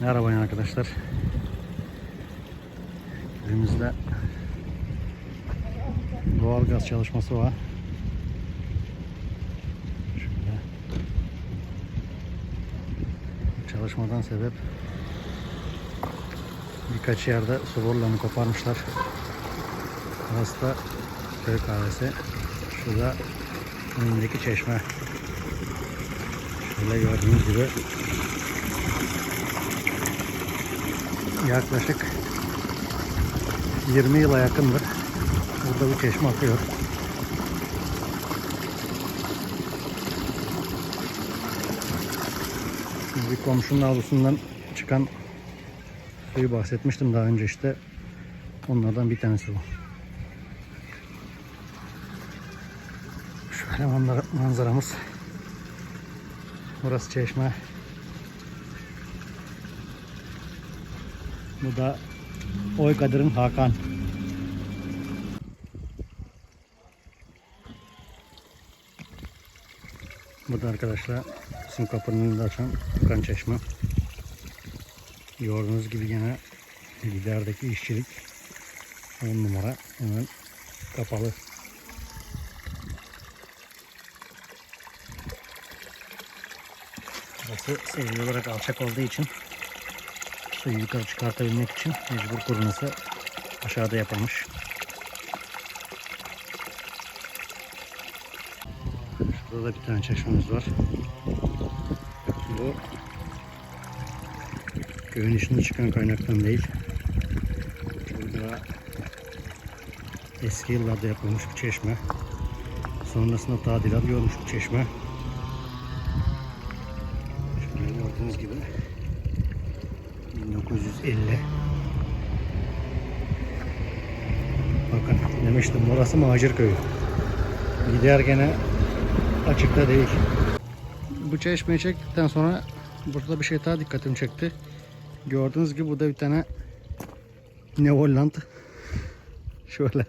Merhaba arkadaşlar. Elimizde doğal gaz çalışması var. Şöyle. Çalışmadan sebep birkaç yerde su borularını koparmışlar. Burası da köy kahvesi. Şurada önündeki çeşme. Şöyle gördüğünüz gibi yaklaşık 20 yıla yakındır. Burada bir çeşme akıyor. Bir komşunun avlusundan çıkan suyu bahsetmiştim daha önce işte. Onlardan bir tanesi bu. Şöyle manzara- manzaramız. Burası çeşme. Bu da Oykadir'in Hakan. Bu da arkadaşlar bizim kapının önünde açan Hakan Çeşme. Gördüğünüz gibi yine liderdeki işçilik 10 numara hemen kapalı. Burası seviye olarak alçak olduğu için suyu yukarı çıkartabilmek için mecbur kurulması aşağıda yapılmış. Şurada da bir tane çeşmemiz var. Bu köyün içinde çıkan kaynaktan değil. Burada eski yıllarda yapılmış bir çeşme. Sonrasında tadilat görmüş bir çeşme. Şöyle gördüğünüz gibi 1950 Bakın demiştim burası Macir Köyü. Gider gene açıkta değil. Bu çeşmeyi çektikten sonra burada bir şey daha dikkatimi çekti. Gördüğünüz gibi burada bir tane Neverland şöyle